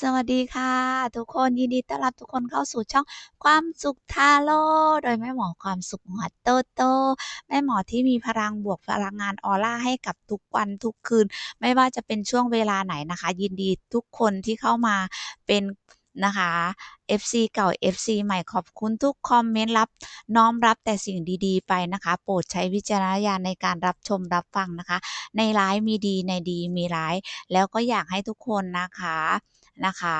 สวัสดีค่ะ ทุกคนยินดีต้อนรับทุกคนเข้าสู่ช่องความสุขทาโร่โดยแม่หมอความสุขหัวโตโตแม่หมอที่มีพลังบวกพลังงานออร่าให้กับทุกวันทุกคืน ไม่ว่าจะเป็นช่วงเวลาไหนนะคะ ยินดีทุกคนที่เข้ามาเป็นนะคะ FC เก่า FC ใหม่ขอบคุณทุกคอมเมนต์รับ น้อมรับแต่สิ่งดีๆ ไปนะคะ โปรดใช้วิจารณญาณในการรับชมรับฟังนะคะ ในร้ายมีดีในดีมีร้าย แล้วก็อยากให้ทุกคนนะคะ นะคะ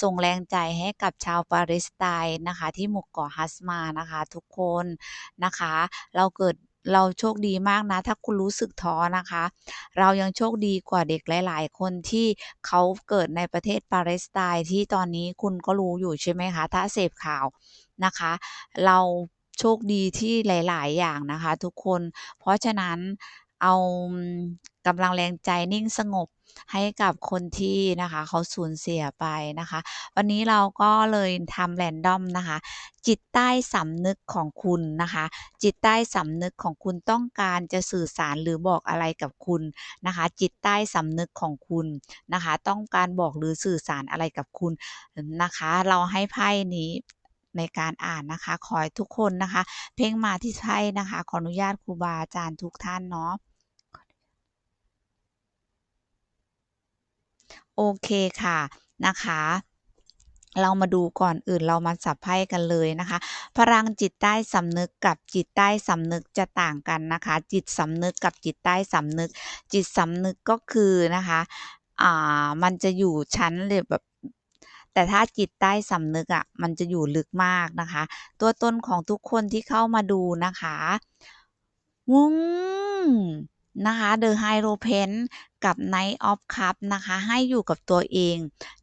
ส่งแรงใจให้กับชาวปาเลสไตน์นะคะ ที่หมู่เกาะฮัสมานะคะ ทุกคนนะคะ เราเกิดเราโชคดีมากนะ ถ้าคุณรู้สึกท้อนะคะ เรายังโชคดีกว่าเด็กหลาย ๆ คนที่เขาเกิดในประเทศปาเลสไตน์ที่ตอนนี้คุณก็รู้อยู่ใช่ไหมคะ ถ้าเสพข่าวนะคะ เราโชคดีที่หลาย ๆ อย่างนะคะ ทุกคน เพราะฉะนั้น เอากำลังแรงใจนิ่งสงบให้กับคนที่นะคะเขาสูญเสียไปนะคะ วันนี้เราก็เลยทำแรนดอมนะคะ จิตใต้สำนึกของคุณนะคะ จิตใต้สำนึกของคุณต้องการจะสื่อสารหรือบอกอะไรกับคุณนะคะ จิตใต้สำนึกของคุณนะคะ ต้องการบอกหรือสื่อสารอะไรกับคุณนะคะ เราให้ไพ่นี้ในการอ่านนะคะ ขอให้ทุกคนนะคะ เพ่งมาที่ไพ่นะคะ ขออนุญาตครูบาอาจารย์ทุกท่านเนาะ โอเคค่ะนะคะเรามาดูก่อนอื่นเรามาสับไพ่กันเลยนะคะ พลังจิตใต้สำนึกกับจิตใต้สำนึกจะต่างกันนะคะ จิตสำนึกกับจิตใต้สำนึก จิตสำนึกก็คือนะคะอ่ามันจะอยู่ชั้นเลยแบบแต่ถ้าจิตใต้สำนึกอะ่ะมันจะอยู่ลึกมากนะคะ ตัวตนของทุกคนที่เข้ามาดูนะคะวงนะคะ The Hierophant กับ Knight of Cup นะคะ ให้อยู่กับตัวเอง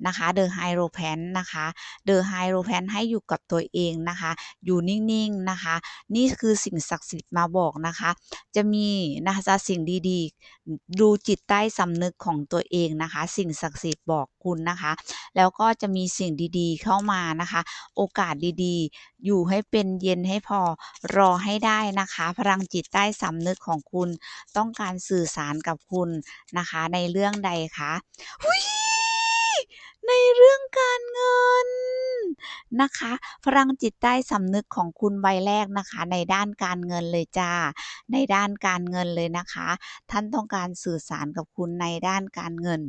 นะคะ The Hierophant นะคะ The Hierophant ให้อยู่กับตัวเองนะคะ อยู่นิ่งๆนะคะ นี่คือสิ่งศักดิ์สิทธิ์มาบอกนะคะ จะมีนะคะสิ่งดีๆ ดูจิตใต้สำนึกของตัวเองนะคะ สิ่งศักดิ์สิทธิ์บอกคุณนะคะ แล้วก็จะมีสิ่งดีๆเข้ามานะคะ โอกาสดีๆ อยู่ให้เป็นเย็นให้พอรอให้ได้นะคะ พลังจิตใต้สำนึกของคุณต้องการสื่อสารกับคุณนะคะในเรื่องใดคะหุยในเรื่องการเงินนะคะ พลังจิตใต้สำนึกของคุณใบแรกนะคะ ในด้านการเงินเลยจ้า ในด้านการเงินเลยนะคะ ท่านต้องการสื่อสารกับคุณในด้านการเงิน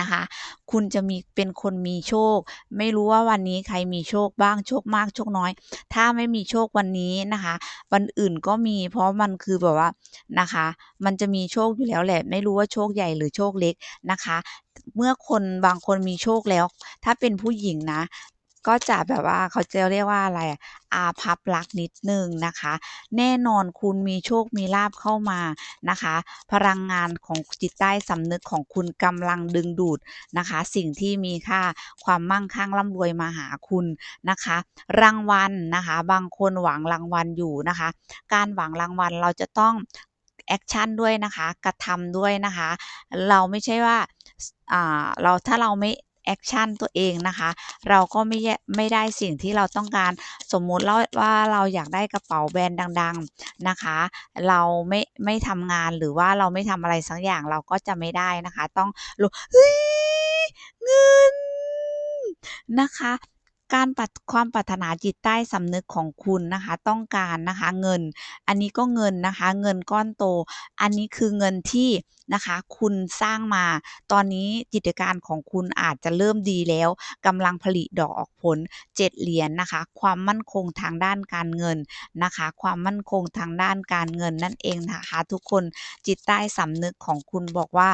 นะคะ คุณจะมีเป็นคนมีโชค ไม่รู้ว่าวันนี้ใครมีโชคบ้างโชคมากโชคน้อย ถ้าไม่มีโชควันนี้นะคะ วันอื่นก็มีเพราะมันคือแบบว่านะคะ มันจะมีโชคอยู่แล้วแหละ ไม่รู้ว่าโชคใหญ่หรือโชคเล็กนะคะ เมื่อคนบางคนมีโชคแล้ว ถ้าเป็นผู้หญิงนะ ก็จะแบบว่าเขาจะเรียกว่าอะไรอาภัพรักนิดนึงนะคะ แน่นอนคุณมีโชคมีลาบเข้ามานะคะ พลังงานของจิตใต้สำนึกของคุณกำลังดึงดูดนะคะ สิ่งที่มีค่าความมั่งคั่งร่ำรวยมาหาคุณนะคะ รางวัลนะคะ บางคนหวังรางวัลอยู่นะคะ การหวังรางวัลเราจะต้องแอคชั่นด้วยนะคะ กระทำด้วยนะคะ เราไม่ใช่ว่าอ่าเราถ้าเราไม่ แอคชั่นตัวเองนะคะ เราก็ไม่ไม่ได้สิ่งที่เราต้องการสมมุติว่าเราอยากได้กระเป๋าแบรนด์ดัง ๆนะคะ เราไม่ไม่ทำงานหรือว่าเราไม่ทำอะไรสักอย่างเราก็จะไม่ได้นะคะ ต้องรู้เฮ้ยเงินนะคะ การปัดความปรารถนาจิตใต้สำนึกของคุณนะคะ ต้องการนะคะเงิน อันนี้ก็เงินนะคะ เงินก้อนโต อันนี้คือเงินที่นะคะ คุณสร้างมา ตอนนี้กิจการของคุณอาจจะเริ่มดีแล้วกำลังผลิดอกออกผล7เหรียญนนะคะ ความมั่นคงทางด้านการเงินนะคะ ความมั่นคงทางด้านการเงินนั่นเองนะคะ ทุกคนจิตใต้สำนึกของคุณบอกว่า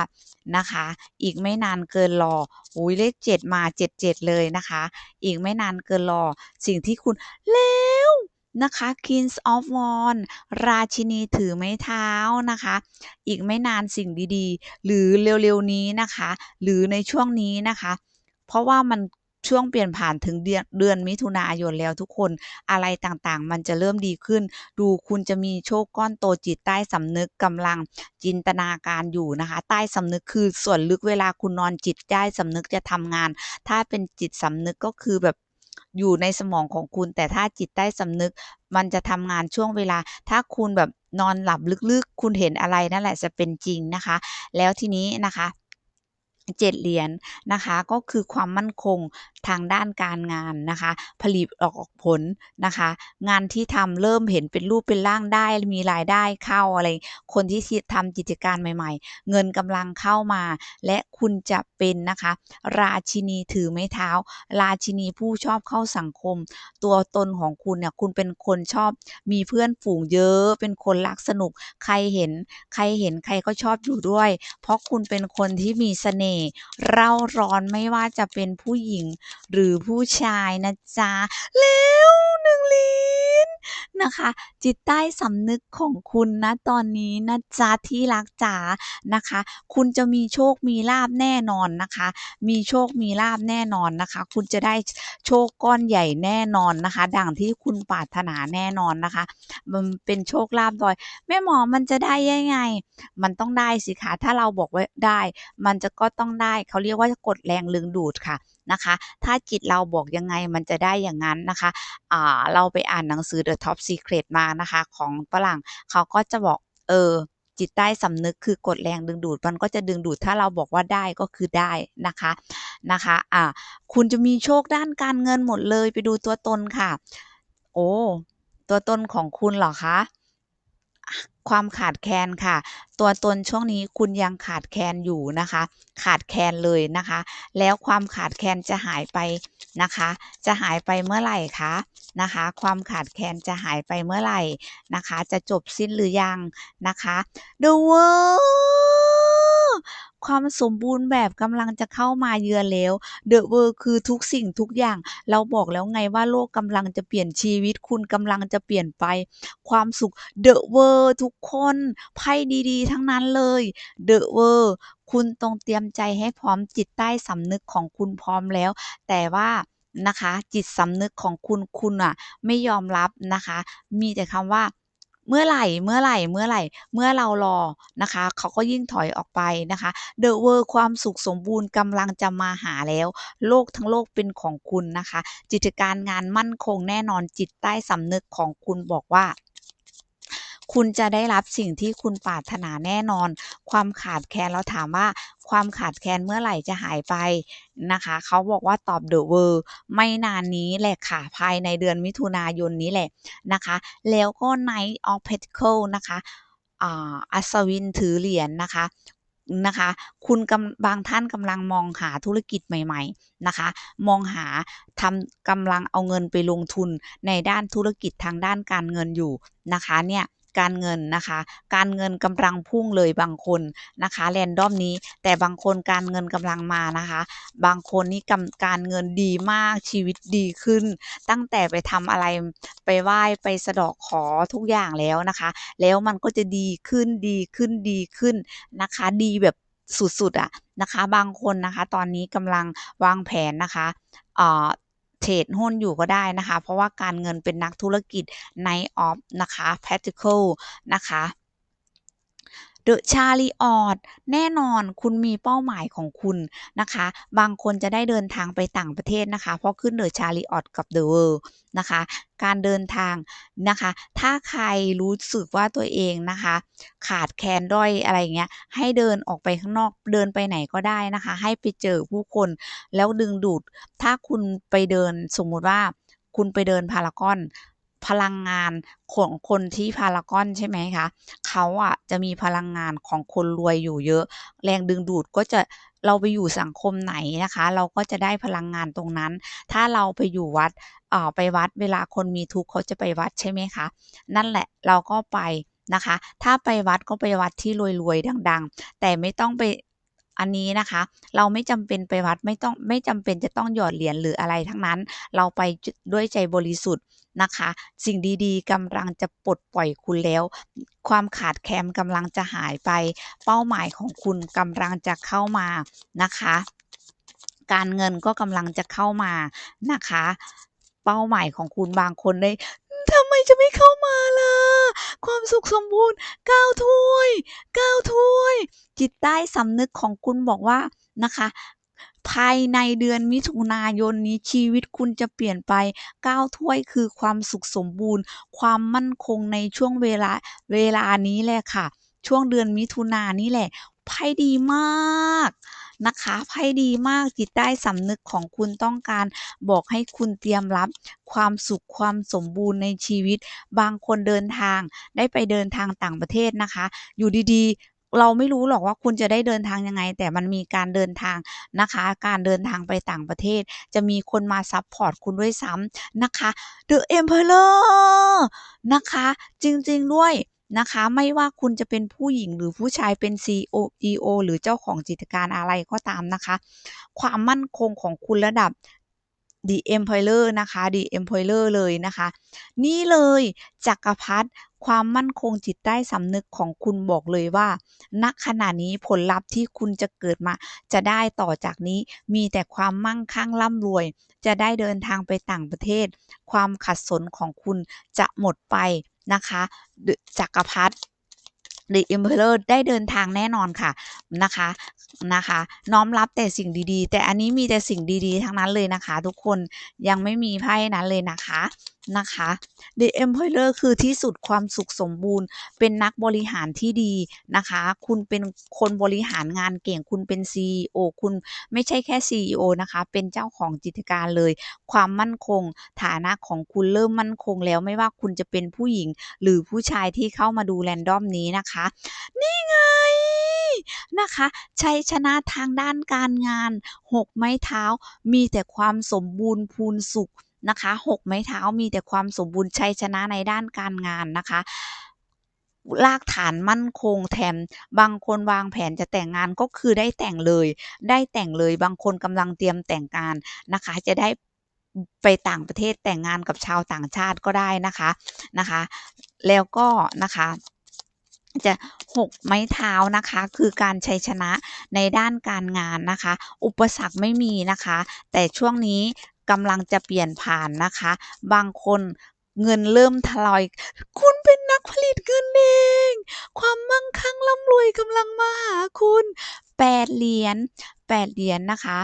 นะคะ อีกไม่นานเกินรออุ้ยเลข7มา77เลยนะคะ อีกไม่นานเกินรอ สิ่งที่คุณแล้วนะคะ Kings of w a n ราชินีถือไม้เท้านะคะ อีกไม่นานสิ่งดีๆ หรือเร็วๆนี้นะคะ หรือในช่วงนี้นะคะ เพราะว่ามันช่วงเปลี่ยนผ่านถึงเดือนเดือนมิถุนายนแล้วทุกคนอะไรต่างๆ มันจะเริ่มดีขึ้น ดูคุณจะมีโชคก้อนโตจิตใต้สำนึกกำลังจินตนาการอยู่นะคะ ใต้สำนึกคือส่วนลึกเวลาคุณนอนจิตใต้สำนึกจะทำงาน ถ้าเป็นจิตสำนึกก็คือแบบ อยู่ในสมองของคุณ แต่ถ้าจิตใต้สำนึก มันจะทำงานช่วงเวลา ถ้าคุณแบบนอนหลับลึกๆ คุณเห็นอะไรนั่นแหละจะเป็นจริงนะคะ แล้วทีนี้นะคะ 7เหรียญนะคะก็คือความมั่นคงทางด้านการงานนะคะ ผลิตออกผลนะคะ งานที่ทำเริ่มเห็นเป็นรูปเป็นร่างได้มีรายได้เข้าอะไร คนที่คิดทำกิจการใหม่ ๆ เงินกำลังเข้ามา และคุณจะเป็นนะคะ ราชินีถือไม้เท้า ราชินีผู้ชอบเข้าสังคม ตัวตนของคุณเนี่ยคุณเป็นคนชอบมีเพื่อนฝูงเยอะ เป็นคนรักสนุก ใครเห็นใครเห็นใครก็ชอบอยู่ด้วย เพราะคุณเป็นคนที่มีเสน่ห์เร่าร้อนไม่ว่าจะเป็นผู้หญิงหรือผู้ชายนะจ๊ะ แล้วหนึ่งลิ นะคะ จิตใต้สำนึกของคุณณตอนนี้นะจ๊ะที่รักจ๋านะคะ คุณจะมีโชคมีลาภแน่นอนนะคะ มีโชคมีลาภแน่นอนนะคะ คุณจะได้โชคก้อนใหญ่แน่นอนนะคะ ดังที่คุณปรารถนาแน่นอนนะคะ มันเป็นโชคลาภลอยแม่หมอมันจะได้ยังไง มันต้องได้สิคะถ้าเราบอกว่าได้ มันจะก็ต้องได้เขาเรียกว่ากฎแรงดึงดูดค่ะ นะคะ ถ้าจิตเราบอกยังไงมันจะได้อย่างงั้นนะคะอ่าเราไปอ่านหนังสือ The Top Secret มานะคะ ของฝรั่งเขาก็จะบอกเออจิตใต้สำนึกคือกฎแรงดึงดูด มันก็จะดึงดูดถ้าเราบอกว่าได้ก็คือได้นะคะนะคะอ่าคุณจะมีโชคด้านการเงินหมดเลยไปดูตัวตนค่ะ โอ้ตัวตนของคุณเหรอคะ ความขาดแคลนค่ะ ตัวตนช่วงนี้คุณยังขาดแคลนอยู่นะคะ ขาดแคลนเลยนะคะ แล้วความขาดแคลนจะหายไปนะคะ จะหายไปเมื่อไหร่คะ?นะคะ ความขาดแคลนจะหายไปเมื่อไหร่นะคะ จะจบสิ้นหรือยังนะคะ The World ความสมบูรณ์แบบกำลังจะเข้ามาเยือนแล้ว The World คือทุกสิ่งทุกอย่าง เราบอกแล้วไงว่าโลกกำลังจะเปลี่ยนชีวิต คุณกำลังจะเปลี่ยนไป ความสุข The World ทุกคนไพ่ดีๆ ทั้งนั้นเลย The World คุณต้องเตรียมใจให้พร้อมจิตใต้สำนึกของคุณพร้อมแล้ว แต่ว่านะคะ จิตสำนึกของคุณคุณน่ะ ไม่ยอมรับนะคะ มีแต่คำว่า เมื่อไหร่เมื่อไหร่เมื่อไหร่เมื่อเรารอนะคะเขาก็ยิ่งถอยออกไปนะคะเดอะเวอร์ความสุขสมบูรณ์กำลังจะมาหาแล้ว โลกทั้งโลกเป็นของคุณนะคะ จิตการงานมั่นคงแน่นอนจิตใต้สำนึกของคุณบอกว่า คุณจะได้รับสิ่งที่คุณปรารถนาแน่นอน ความขาดแคลนเราถามว่าความขาดแคลนเมื่อไหร่จะหายไปนะคะ เขาบอกว่าตอบ The World ไม่นานนี้แหละค่ะ ภายในเดือนมิถุนายนนี้แหละนะคะ แล้วก็ Knight of Pentacle นะคะอัศวินถือเหรียญนะคะนะคะ คุณกำบางท่านกำลังมองหาธุรกิจใหม่ ๆนะคะ มองหาทำกำลังเอาเงินไปลงทุนในด้านธุรกิจทางด้านการเงินอยู่นะคะเนี่ย การเงินนะคะ การเงินกำลังพุ่งเลยบางคนนะคะ random นี้ แต่บางคนการเงินกำลังมานะคะ บางคนนี่กำการเงินดีมากชีวิตดีขึ้น ตั้งแต่ไปทำอะไรไปไหว้ไปสะดาะขอทุกอย่างแล้วนะคะ แล้วมันก็จะดีขึ้นดีขึ้นดีขึ้นนะคะ ดีแบบสุดๆอะนะคะ บางคนนะคะ ตอนนี้กำลังวางแผนนะคะอ่า เทรดหุ้นอยู่ก็ได้นะคะ เพราะว่าการเงินเป็นนักธุรกิจ Knight of นะคะ Practical นะคะ The Chariot แน่นอนคุณมีเป้าหมายของคุณนะคะ บางคนจะได้เดินทางไปต่างประเทศนะคะ เพราะขึ้น The Chariot กับ The World นะคะ การเดินทางนะคะ ถ้าใครรู้สึกว่าตัวเองนะคะ ขาดแคลนด้อยอะไรเงี้ย ให้เดินออกไปข้างนอก เดินไปไหนก็ได้นะคะ ให้ไปเจอผู้คนแล้วดึงดูด ถ้าคุณไปเดินสมมุติว่าคุณไปเดินพารากอน พลังงานของคนที่พารากอนใช่ไหมคะเขาอะจะมีพลังงานของคนรวยอยู่เยอะ แรงดึงดูดก็จะเราไปอยู่สังคมไหนนะคะ เราก็จะได้พลังงานตรงนั้น ถ้าเราไปอยู่วัดอ่าไปวัดเวลาคนมีทุกข์เขาจะไปวัดใช่ไหมคะ นั่นแหละเราก็ไปนะคะ ถ้าไปวัดก็ไปวัดที่รวยๆดัง ๆ แต่ไม่ต้องไปอันนี้นะคะ เราไม่จำเป็นไปวัดไม่ต้องไม่จำเป็นจะต้องหยอดเหรียญหรืออะไรทั้งนั้น เราไปด้วยใจบริสุทธิ์ นะคะ สิ่งดีๆกำลังจะปลดปล่อยคุณแล้ว ความขาดแคลนกำลังจะหายไป เป้าหมายของคุณกำลังจะเข้ามานะคะ การเงินก็กำลังจะเข้ามานะคะ เป้าหมายของคุณบางคนได้ทำไมจะไม่เข้ามาล่ะ ความสุขสมบูรณ์9ถ้วย9ถ้วย จิตใต้สำนึกของคุณบอกว่านะคะ ภายในเดือนมิถุนายนนี้ชีวิตคุณจะเปลี่ยนไป9ถ้วยคือความสุขสมบูรณ์ ความมั่นคงในช่วงเวลาเวลานี้แหละค่ะ ช่วงเดือนมิถุนานี่แหละไพ่ดีมากนะคะไพ่ดีมากจิตใต้สำนึกของคุณต้องการบอกให้คุณเตรียมรับความสุขความสมบูรณ์ในชีวิต บางคนเดินทางได้ไปเดินทางต่างประเทศนะคะ อยู่ดีๆ เราไม่รู้หรอกว่าคุณจะได้เดินทางยังไง แต่มันมีการเดินทางนะคะ การเดินทางไปต่างประเทศ จะมีคนมาซัพพอร์ตคุณด้วยซ้ำนะคะ The Emperor นะคะ จริงๆด้วยนะคะ ไม่ว่าคุณจะเป็นผู้หญิงหรือผู้ชายเป็น CEO EO หรือเจ้าของกิจการอะไรก็ตามนะคะ ความมั่นคงของคุณระดับ The Emperor นะคะ The Emperor เลยนะคะ นี่เลยจักรพรรดิความมั่นคงจิตใต้สำนึกของคุณบอกเลยว่าณขณะนี้ผลลัพธ์ที่คุณจะเกิดมา จะได้ต่อจากนี้มีแต่ความมั่งคั่งร่ำรวย จะได้เดินทางไปต่างประเทศ ความขัดสนของคุณจะหมดไปนะคะจักรพรรดิ The Emperor ได้เดินทางแน่นอนค่ะนะคะนะคะ น้อมรับแต่สิ่งดีๆ แต่อันนี้มีแต่สิ่งดีๆ ทั้งนั้นเลยนะคะ ทุกคนยังไม่มีไพ่นั้นเลยนะคะ นะคะ The Emperor คือที่สุดความสุขสมบูรณ์ เป็นนักบริหารที่ดีนะคะ คุณเป็นคนบริหารงานเก่ง คุณเป็น CEO คุณไม่ใช่แค่ CEO นะคะ เป็นเจ้าของกิจการเลย ความมั่นคง ฐานะของคุณเริ่มมั่นคงแล้วไม่ว่าคุณจะเป็นผู้หญิง หรือผู้ชายที่เข้ามาดูแรนดอมนี้นะคะ นี่ไงนะคะชัยชนะทางด้านการงาน6ไม้เท้ามีแต่ความสมบูรณ์พูนสุข นะคะ6ไม้เท้ามีแต่ความสมบูรณ์ชัยชนะในด้านการงานนะคะรากฐานมั่นคงแถมบางคนวางแผนจะแต่งงานก็คือได้แต่งเลย ได้แต่งเลยบางคนกำลังเตรียมแต่งงานนะคะ จะได้ไปต่างประเทศแต่งงานกับชาวต่างชาติก็ได้นะคะนะคะ แล้วก็นะคะจะหกไม้เท้านะคะคือการชัยชนะในด้านการงานนะคะ อุปสรรคไม่มีนะคะ แต่ช่วงนี้ กำลังจะเปลี่ยนผ่านนะคะ บางคนเงินเริ่มทลอย คุณเป็นนักผลิตเงินเอง ความมั่งคั่งร่ำรวยกำลังมาหาคุณแปดเหรียญแปดเหรียญนะคะ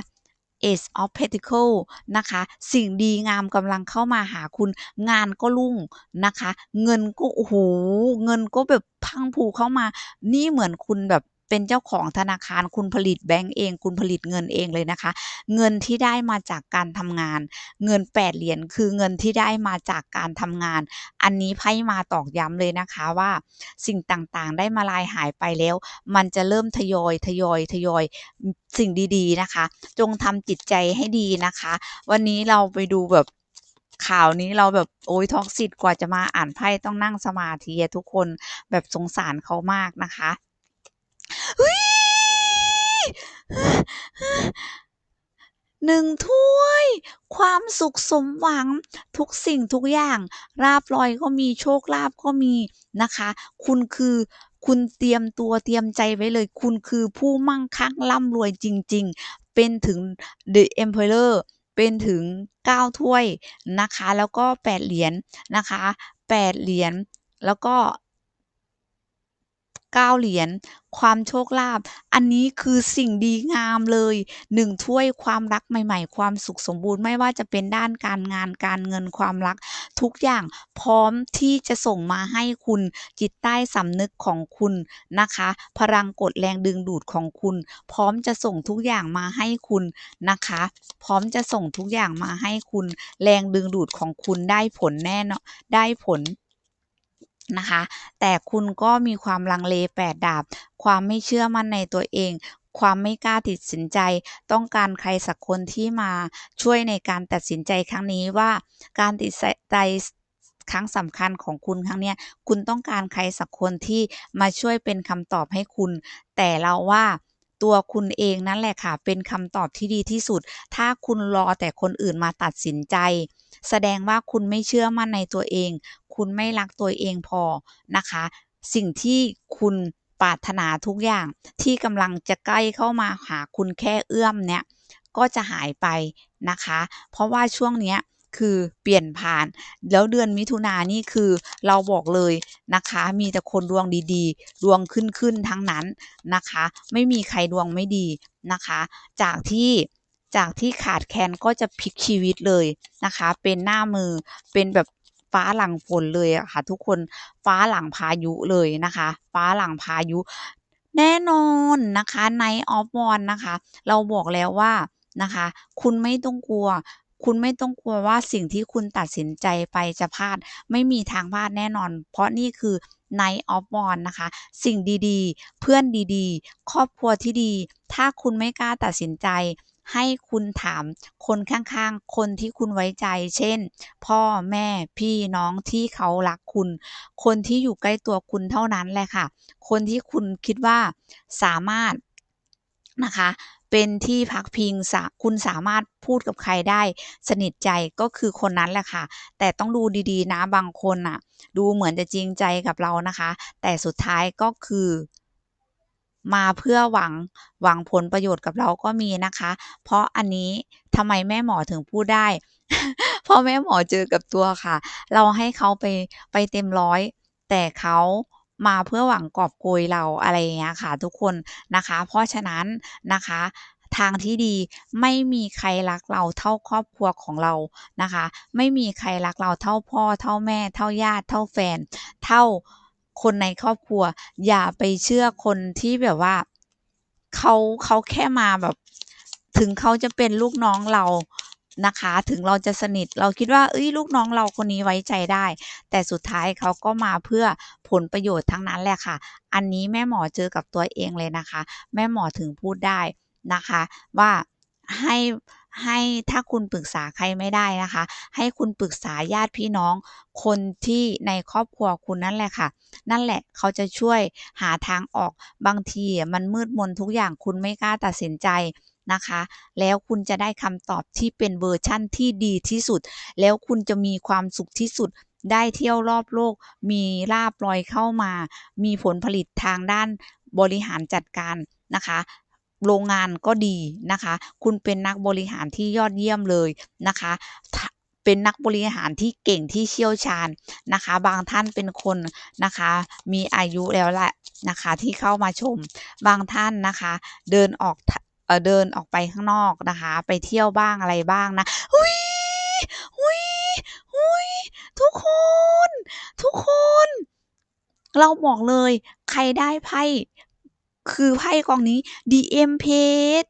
Ace of Pentacle นะคะ สิ่งดีงามกำลังเข้ามาหาคุณ งานก็รุ่งนะคะ เงินก็โอ้โหเงินก็แบบพังผูเข้ามา นี่เหมือนคุณแบบ เป็นเจ้าของธนาคารคุณผลิตแบงก์เอง คุณผลิตเงินเองเลยนะคะ เงินที่ได้มาจากการทำงาน เงิน8เหรียญคือเงินที่ได้มาจากการทำงาน อันนี้ไพ่มาตอกย้ำเลยนะคะว่า สิ่งต่างๆ ได้มาลายหายไปแล้ว มันจะเริ่มทยอยทยอยทยอยสิ่งดีๆนะคะ จงทำจิตใจให้ดีนะคะ วันนี้เราไปดูแบบข่าวนี้เราแบบโอ้ยท็อกซิตกว่าจะมาอ่านไพ่ต้องนั่งสมาธิทุกคนแบบสงสารเขามากนะคะ หนึ่งถ้วย ความสุขสมหวังทุกสิ่งทุกอย่าง ราบลอยก็มีโชคลาภก็มีนะคะ คุณคือคุณเตรียมตัวเตรียมใจไว้เลย คุณคือผู้มั่งคั่งร่ำรวยจริง ๆ เป็นถึง The Emperor เป็นถึง 9 ถ้วยนะคะ แล้วก็ 8 เหรียญนนะคะ 8 เหรียญแล้วก็ 9 เหรียญความโชคลาภอันนี้คือสิ่งดีงามเลยหนึ่งถ้วยความรักใหม่ ๆ ความสุขสมบูรณ์ไม่ว่าจะเป็นด้านการงานการเงินความรัก ทุกอย่างพร้อมที่จะส่งมาให้คุณจิตใต้สำนึกของคุณนะคะ พลังกดแรงดึงดูดของคุณ พร้อมจะส่งทุกอย่างมาให้คุณนะคะ พร้อมจะส่งทุกอย่างมาให้คุณ แรงดึงดูดของคุณได้ผลแน่นอนได้ผล นะคะ แต่คุณก็มีความลังเลแปดดาบ ความไม่เชื่อมั่นในตัวเอง ความไม่กล้าตัดสินใจ ต้องการใครสักคนที่มาช่วยในการตัดสินใจครั้งนี้ว่าการตัดสินใจครั้งสำคัญของคุณครั้งนี้คุณต้องการใครสักคนที่มาช่วยเป็นคำตอบให้คุณ แต่เราว่าตัวคุณเองนั่นแหละค่ะ เป็นคำตอบที่ดีที่สุด ถ้าคุณรอแต่คนอื่นมาตัดสินใจ แสดงว่าคุณไม่เชื่อมั่นในตัวเอง คุณไม่รักตัวเองพอนะคะ สิ่งที่คุณปรารถนาทุกอย่างที่กำลังจะใกล้เข้ามาหาคุณแค่เอื้อมเนี่ยก็จะหายไปนะคะ เพราะว่าช่วงเนี้ยคือเปลี่ยนผ่าน แล้วเดือนมิถุนายนนี่คือเราบอกเลยนะคะ มีแต่คนดวงดีๆ ดวงขึ้นๆทั้งนั้นนะคะ ไม่มีใครดวงไม่ดีนะคะ จากที่จากที่ขาดแคลนก็จะพลิกชีวิตเลยนะคะ เป็นหน้ามือเป็นแบบ ฟ้าหลังฝนเลยอะค่ะ ทุกคนฟ้าหลังพายุเลยนะคะ ฟ้าหลังพายุ แน่นอนนะคะ Knight of Wands นะคะ เราบอกแล้วว่านะคะ คุณไม่ต้องกลัวคุณไม่ต้องกลัวว่าสิ่งที่คุณตัดสินใจไปจะพลาด ไม่มีทางพลาดแน่นอน เพราะนี่คือ Knight of w a n นะคะ สิ่งดีๆ เพื่อนดีๆ ครอบครัวที่ดี ถ้าคุณไม่กล้าตัดสินใจ ให้คุณถามคนข้างๆ คนที่คุณไว้ใจ เช่น พ่อแม่พี่น้องที่เขารักคุณ คนที่อยู่ใกล้ตัวคุณเท่านั้นแหละค่ะ คนที่คุณคิดว่าสามารถนะคะเป็นที่พักพิงคุณสามารถพูดกับใครได้สนิทใจก็คือคนนั้นแหละค่ะ แต่ต้องดูดีๆนะบางคนน่ะ ดูเหมือนจะจริงใจกับเรานะคะ แต่สุดท้ายก็คือ มาเพื่อหวังหวังผลประโยชน์กับเราก็มีนะคะ เพราะอันนี้ทำไมแม่หมอถึงพูดได้ เพราะแม่หมอเจอกับตัวค่ะ เราให้เขาไปไปเต็มร้อย แต่เขามาเพื่อหวังกอบโกยเราอะไรอย่างเงี้ยค่ะ ทุกคนนะคะ เพราะฉะนั้นนะคะทางที่ดีไม่มีใครรักเราเท่าครอบครัวของเรานะคะ ไม่มีใครรักเราเท่าพ่อ เท่าแม่ เท่าญาติ เท่าแฟน เท่า คนในครอบครัว อย่าไปเชื่อคนที่แบบว่าเขาเขาแค่มาแบบ ถึงเขาจะเป็นลูกน้องเรานะคะ ถึงเราจะสนิทเราคิดว่าเฮ้ยลูกน้องเราคนนี้ไว้ใจได้ แต่สุดท้ายเขาก็มาเพื่อผลประโยชน์ทั้งนั้นแหละค่ะ อันนี้แม่หมอเจอกับตัวเองเลยนะคะ แม่หมอถึงพูดได้นะคะ ว่าให้ ให้ถ้าคุณปรึกษาใครไม่ได้นะคะ ให้คุณปรึกษาญาติพี่น้อง คนที่ในครอบครัวคุณนั่นแหละค่ะ นั่นแหละเขาจะช่วยหาทางออกบางทีมันมืดมนทุกอย่างคุณไม่กล้าตัดสินใจนะคะ แล้วคุณจะได้คำตอบที่เป็นเวอร์ชันที่ดีที่สุด แล้วคุณจะมีความสุขที่สุดได้เที่ยวรอบโลก มีลาภลอยเข้ามา มีผลผลิตทางด้านบริหารจัดการนะคะ โรงงานก็ดีนะคะ คุณเป็นนักบริหารที่ยอดเยี่ยมเลยนะคะเป็นนักบริหารที่เก่งที่เชี่ยวชาญนะคะ บางท่านเป็นคนนะคะ มีอายุแล้วแหละนะคะที่เข้ามาชม บางท่านนะคะ เดินออกเอเดินออกไปข้างนอกนะคะ ไปเที่ยวบ้างอะไรบ้างนะอุ๊ยอุ๊ยอุ๊ยทุกคน ทุกคน เราบอกเลย ใครได้ไพ่ คือไพ่กองนี้ The Empress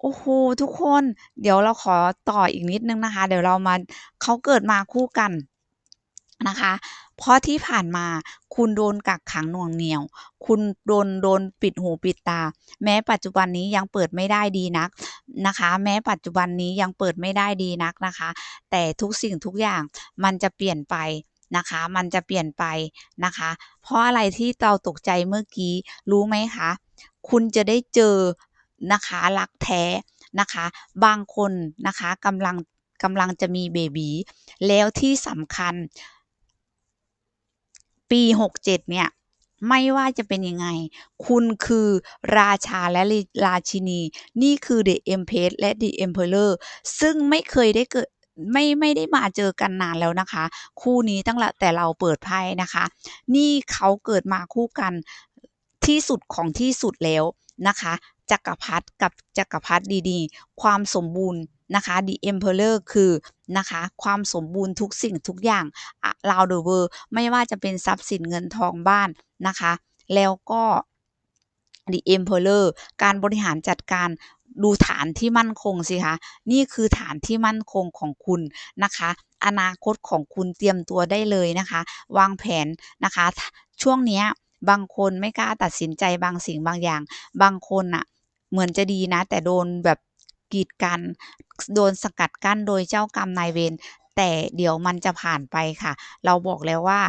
โอ้โฮทุกคนเดี๋ยวเราขอต่ออีกนิดนึงนะคะ เดี๋ยวเรามาเขาเกิดมาคู่กันนะคะ เพราะที่ผ่านมาคุณโดนกักขังหน่วงเหนียว คุณโดนโดนปิดหูปิดตา แม้ปัจจุบันนี้ยังเปิดไม่ได้ดีนักนะคะ แม้ปัจจุบันนี้ยังเปิดไม่ได้ดีนักนะคะ แต่ทุกสิ่งทุกอย่างมันจะเปลี่ยนไป นะคะ มันจะเปลี่ยนไปนะคะ เพราะอะไรที่เราตกใจเมื่อกี้รู้ไหมคะ คุณจะได้เจอนะคะรักแท้นะคะ บางคนนะคะกำลังกำลังจะมีเบบี๋แล้วที่สำคัญ ปี 67 เนี่ย ไม่ว่าจะเป็นยังไง คุณคือราชาและริราชินี นี่คือ The Empress และ The Emperor ซึ่งไม่เคยได้เกิด ไม่ไม่ได้มาเจอกันนานแล้วนะคะ คู่นี้ตั้งละแต่เราเปิดไพ่นะคะ นี่เขาเกิดมาคู่กันที่สุดของที่สุดแล้วนะคะจักรพรรดิกับจักรพรรดิดีๆ ความสมบูรณ์นะคะ The Emperor คือนะคะความสมบูรณ์ทุกสิ่งทุกอย่าง around the world ไม่ว่าจะเป็นทรัพย์สินเงินทองบ้านนะคะ แล้วก็ The Emperor การบริหารจัดการ ดูฐานที่มั่นคงสิคะนี่คือฐานที่มั่นคงของคุณนะคะ อนาคตของคุณเตรียมตัวได้เลยนะคะ วางแผนนะคะ ช่วงนี้บางคนไม่กล้าตัดสินใจบางสิ่งบางอย่าง บางคนน่ะเหมือนจะดีนะ แต่โดนแบบกีดกัน โดนสกัดกั้นโดยเจ้ากรรมนายเวรแต่เดี๋ยวมันจะผ่านไปค่ะ เราบอกแล้วว่า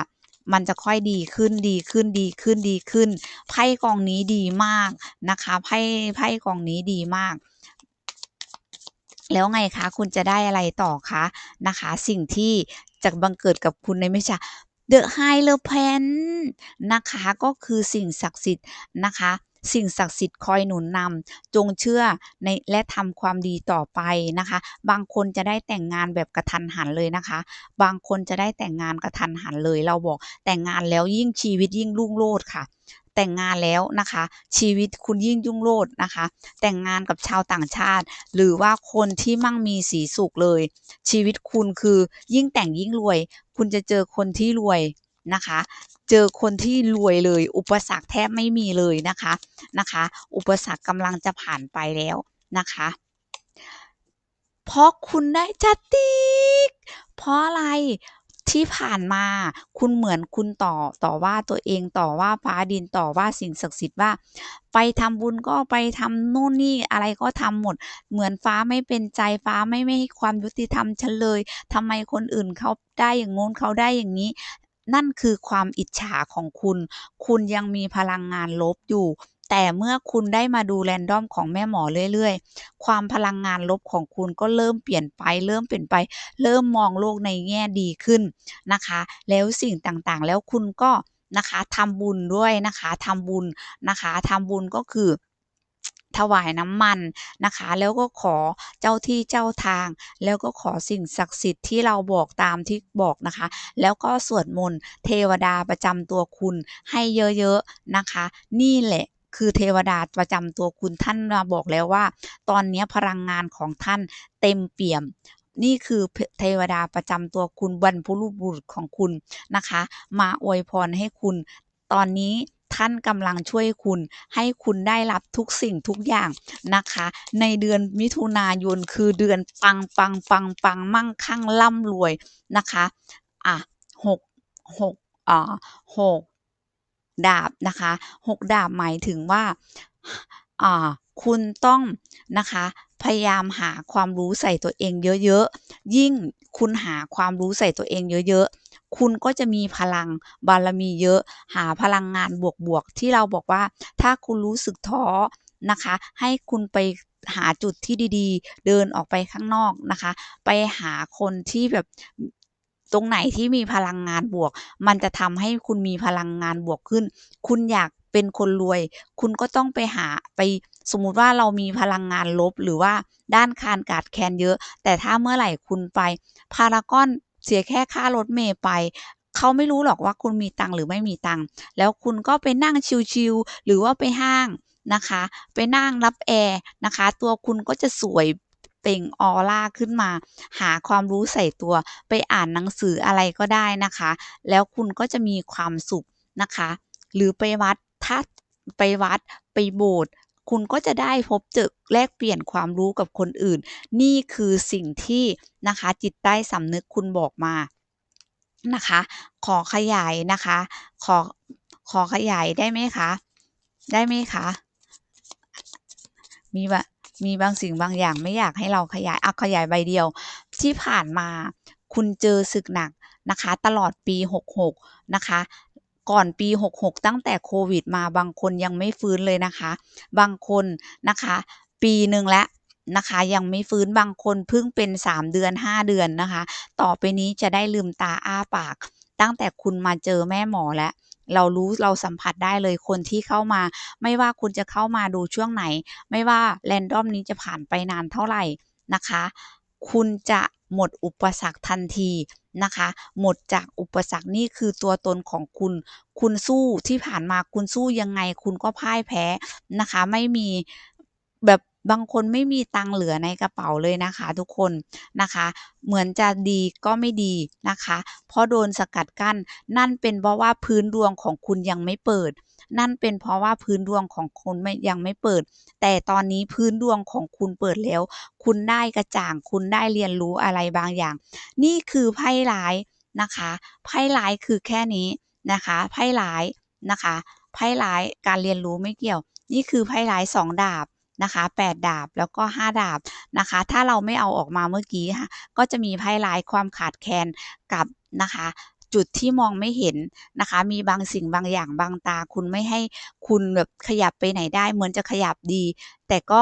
มันจะค่อยดีขึ้นดีขึ้นดีขึ้นดีขึ้น ไพ่กองนี้ดีมากนะคะไพ่ไพ่กองนี้ดีมากแล้วไงคะคุณจะได้อะไรต่อคะนะคะ สิ่งที่จะบังเกิดกับคุณในไม่ช้า The Hierophant นะคะ ก็คือสิ่งศักดิ์สิทธิ์นะคะ สิ่งศักดิ์สิทธิ์คอยหนุนนำจงเชื่อในและทำความดีต่อไปนะคะ บางคนจะได้แต่งงานแบบกระทันหันเลยนะคะ บางคนจะได้แต่งงานกระทันหันเลย เราบอกแต่งงานแล้วยิ่งชีวิตยิ่งรุ่งโรจน์ค่ะแต่งงานแล้วนะคะ ชีวิตคุณยิ่งรุ่งโรจน์นะคะ แต่งงานกับชาวต่างชาติ หรือว่าคนที่มั่งมีสีสุขเลย ชีวิตคุณคือยิ่งแต่งยิ่งรวย คุณจะเจอคนที่รวยนะคะ เจอคนที่รวยเลย อุปสรรคแทบไม่มีเลยนะคะนะคะ อุปสรรคกำลังจะผ่านไปแล้วนะคะ เพราะคุณได้จัดติกเพราะอะไรที่ผ่านมาคุณเหมือนคุณต่อต่อว่าตัวเองต่อว่าฟ้าดินต่อว่าสิ่งศักดิ์สิทธิ์ว่า ไปทำบุญก็ไปทำนู่นนี่อะไรก็ทำหมด เหมือนฟ้าไม่เป็นใจฟ้าไม่ไม่ให้ความยุติธรรมฉันเลยทำไมคนอื่นเขาได้อย่างงู้นเขาได้อย่างนี้ นั่นคือความอิจฉาของคุณ คุณยังมีพลังงานลบอยู่ แต่เมื่อคุณได้มาดูแรนดอมของแม่หมอเรื่อยๆ ความพลังงานลบของคุณก็เริ่มเปลี่ยนไป เริ่มเปลี่ยนไป เริ่มมองโลกในแง่ดีขึ้นนะคะ แล้วสิ่งต่างๆ แล้วคุณก็นะคะทำบุญด้วยนะคะทำบุญนะคะทำบุญก็คือ ถวายน้ำมันนะคะ แล้วก็ขอเจ้าที่เจ้าทาง แล้วก็ขอสิ่งศักดิ์สิทธิ์ที่เราบอกตามที่บอกนะคะ แล้วก็สวดมนต์เทวดาประจำตัวคุณให้เยอะๆนะคะ นี่แหละคือเทวดาประจำตัวคุณท่านมาบอกแล้วว่า ตอนนี้พลังงานของท่านเต็มเปี่ยม นี่คือเทวดาประจำตัวคุณบรรพบุรุษของคุณนะคะ มาอวยพรให้คุณ ตอนนี้ ท่านกำลังช่วยคุณ ให้คุณได้รับทุกสิ่งทุกอย่างนะคะ ในเดือนมิถุนายนคือเดือนปังปังปังปังมั่งคั่งร่ำรวยนะคะอะหกหกอ่าหกดาบนะคะหกดาบหมายถึงว่าอ่าคุณต้องนะคะพยายามหาความรู้ใส่ตัวเองเยอะๆ ยิ่งคุณหาความรู้ใส่ตัวเองเยอะๆ คุณก็จะมีพลังบารมีเยอะ หาพลังงานบวกๆที่เราบอกว่า ถ้าคุณรู้สึกท้อนะคะ ให้คุณไปหาจุดที่ดีๆ เดินออกไปข้างนอกนะคะ ไปหาคนที่แบบตรงไหนที่มีพลังงานบวก มันจะทำให้คุณมีพลังงานบวกขึ้น คุณอยากเป็นคนรวย คุณก็ต้องไปหาไปสมมุติว่าเรามีพลังงานลบหรือว่าด้านคานขาดแคนเยอะ แต่ถ้าเมื่อไหร่คุณไปพารากอน เสียแค่ค่ารถเมล์ไปเขาไม่รู้หรอกว่าคุณมีตังหรือไม่มีตังแล้วคุณก็ไปนั่งชิลๆหรือว่าไปห้างนะคะ ไปนั่งรับแอร์นะคะ ตัวคุณก็จะสวยเปล่งออร่าขึ้นมา หาความรู้ใส่ตัวไปอ่านหนังสืออะไรก็ได้นะคะ แล้วคุณก็จะมีความสุขนะคะ หรือไปวัดถ้าไปวัดไปโบสถ์ คุณก็จะได้พบเจอแลกเปลี่ยนความรู้กับคนอื่น นี่คือสิ่งที่นะคะจิตใต้สำนึกคุณบอกมานะคะ ขอขยายนะคะ ขอขอขยายได้ไหมคะ ได้ไหมคะ มีบะมีบางสิ่งบางอย่างไม่อยากให้เราขยายอะขยายใบเดียว ที่ผ่านมาคุณเจอศึกหนักนะคะ ตลอดปี 66 นะคะ ก่อนปี 66 ตั้งแต่โควิดมาบางคนยังไม่ฟื้นเลยนะคะ บางคนนะคะ ปีหนึ่งแล้วนะคะยังไม่ฟื้นบางคนเพิ่งเป็น 3 เดือน 5 เดือนนะคะ ต่อไปนี้จะได้ลืมตาอ้าปาก ตั้งแต่คุณมาเจอแม่หมอแล้วเรารู้เราสัมผัสได้เลยคนที่เข้ามา ไม่ว่าคุณจะเข้ามาดูช่วงไหน ไม่ว่าแรนดอมนี้จะผ่านไปนานเท่าไหร่นะคะ คุณจะ หมดอุปสรรคทันทีนะคะ หมดจากอุปสรรคนี่คือตัวตนของคุณ คุณสู้ที่ผ่านมาคุณสู้ยังไง คุณก็พ่ายแพ้นะคะ ไม่มีแบบ บางคนไม่มีตังเหลือในกระเป๋าเลยนะคะทุกคนนะคะ เหมือนจะดีก็ไม่ดีนะคะ เพราะโดนสกัดกั้น นั่นเป็นเพราะว่าพื้นดวงของคุณยังไม่เปิด นั่นเป็นเพราะว่าพื้นดวงของคุณไม่ยังไม่เปิด แต่ตอนนี้พื้นดวงของคุณเปิดแล้ว คุณได้กระจ่าง คุณได้เรียนรู้อะไรบางอย่าง นี่คือไพ่ร้ายนะคะไพ่ร้ายคือแค่นี้นะคะไพ่ร้ายนะคะไพ่ร้ายการเรียนรู้ไม่เกี่ยว นี่คือไพ่ร้าย2ดาบ นะคะ8ดาบแล้วก็ 5 ดาบนะคะ ถ้าเราไม่เอาออกมาเมื่อกี้ค่ะ ก็จะมีไพ่ร้ายความขาดแคลนกับนะคะจุดที่มองไม่เห็นนะคะ มีบางสิ่งบางอย่างบังตา คุณไม่ให้คุณแบบขยับไปไหนได้ เหมือนจะขยับดี แต่ก็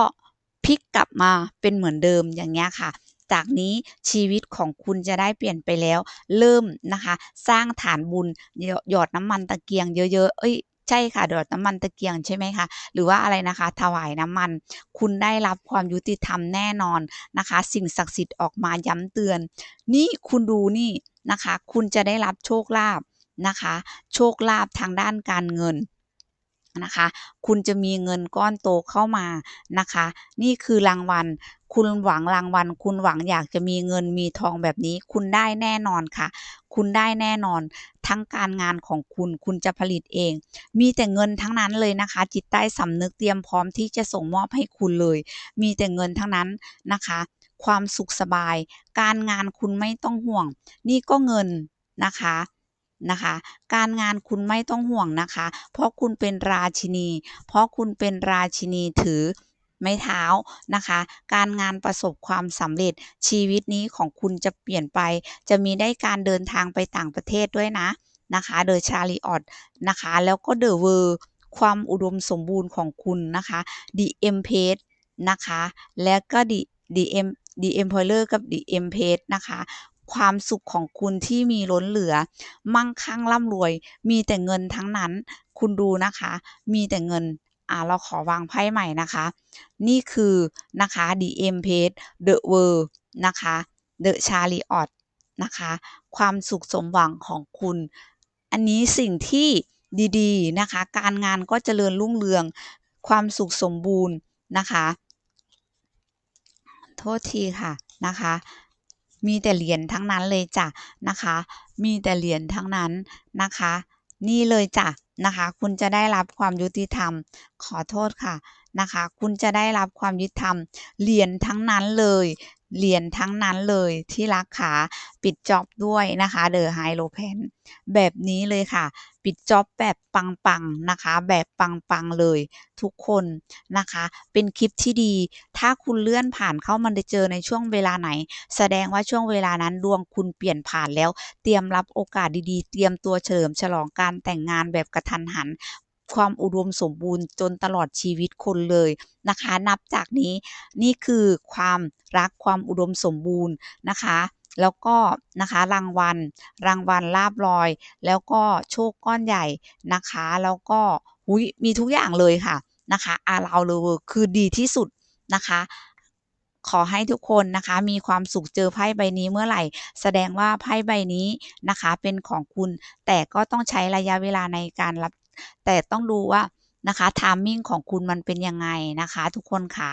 พลิกกลับมาเป็นเหมือนเดิมอย่างเงี้ยค่ะ จากนี้ชีวิตของคุณจะได้เปลี่ยนไปแล้ว เริ่มนะคะ สร้างฐานบุญหยอดน้ำมันตะเกียงเยอะๆ เอ๊ย ใช่ค่ะหยอดน้ำมันตะเกียงใช่ไหมคะ หรือว่าอะไรนะคะ ถวายน้ำมัน คุณได้รับความยุติธรรมแน่นอนนะคะ สิ่งศักดิ์สิทธิ์ออกมาย้ำเตือน นี่คุณดูนี่นะคะ คุณจะได้รับโชคลาภนะคะ โชคลาภทางด้านการเงินนะคะ คุณจะมีเงินก้อนโตเข้ามานะคะ นี่คือรางวัล คุณหวังรางวัล คุณหวังอยากจะมีเงินมีทองแบบนี้ คุณได้แน่นอนค่ะ คุณได้แน่นอน ทั้งการงานของคุณคุณจะผลิตเอง มีแต่เงินทั้งนั้นเลยนะคะ จิตใต้สำนึกเตรียมพร้อมที่จะส่งมอบให้คุณเลย มีแต่เงินทั้งนั้นนะคะ ความสุขสบาย การงานคุณไม่ต้องห่วง นี่ก็เงินนะคะนะคะ การงานคุณไม่ต้องห่วงนะคะ เพราะคุณเป็นราชินี เพราะคุณเป็นราชินีถือ ไม้เท้านะคะ การงานประสบความสำเร็จชีวิตนี้ของคุณจะเปลี่ยนไป จะมีได้การเดินทางไปต่างประเทศด้วยนะนะคะ The Chariot นะคะ แล้วก็ The World ความอุดมสมบูรณ์ของคุณนะคะ The Empress นะคะ แล้วก็ The The Em The Emperor กับ The Empress นะคะ ความสุขของคุณที่มีล้นเหลือ มั่งคั่งร่ำรวย มีแต่เงินทั้งนั้น คุณดูนะคะ มีแต่เงิน อ่าเราขอวางไพ่ใหม่นะคะ นี่คือนะคะ The Empress The World นะคะ The Chariot นะคะ ความสุขสมหวังของคุณ อันนี้สิ่งที่ดีๆนะคะ การงานก็เจริญรุ่งเรือง ความสุขสมบูรณ์นะคะ โทษทีค่ะนะคะ มีแต่เหรียญทั้งนั้นเลยจ้ะนะคะ มีแต่เหรียญทั้งนั้นนะคะ นี่เลยจ้ะนะคะ คุณจะได้รับความยุติธรรม ขอโทษค่ะนะคะ คุณจะได้รับความยุติธรรม เหรียญทั้งนั้นเลยเหรียญทั้งนั้นเลยที่รักขาปิดจ็อบด้วยนะคะ เดอะไฮโลเพนแบบนี้เลยค่ะ ปิดจ็อบแบบปังๆนะคะ แบบปังๆเลยทุกคนนะคะ เป็นคลิปที่ดี ถ้าคุณเลื่อนผ่านเข้ามาเจอในช่วงเวลาไหน แสดงว่าช่วงเวลานั้นดวงคุณเปลี่ยนผ่านแล้ว เตรียมรับโอกาสดีๆ เตรียมตัวเฉลิมฉลองการแต่งงานแบบกระทันหันความอุดมสมบูรณ์จนตลอดชีวิตคนเลยนะคะ นับจากนี้นี่คือความรักความอุดมสมบูรณ์นะคะ แล้วก็นะคะรางวัล รางวัลลาภลอย แล้วก็โชคก้อนใหญ่นะคะ แล้วก็อุ๊ยมีทุกอย่างเลยค่ะนะคะอาราวเลเวอร์คือดีที่สุดนะคะขอให้ทุกคนนะคะมีความสุขเจอไพ่ใบนี้เมื่อไหร่ แสดงว่าไพ่ใบนี้นะคะเป็นของคุณ แต่ก็ต้องใช้ระยะเวลาในการรับ แต่ต้องดูว่า นะคะทามมิ่งของคุณมันเป็นยังไงนะคะ ทุกคนขา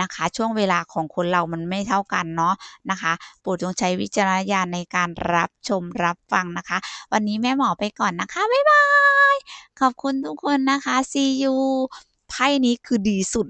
นะคะ ช่วงเวลาของคนเรามันไม่เท่ากันเนาะนะคะโปรดจงใช้วิจารณญาณในการรับชมรับฟังนะคะ วันนี้แม่หมอไปก่อนนะคะ บ๊ายบาย ขอบคุณทุกคนนะคะ see you ไพ่นี้คือดีสุด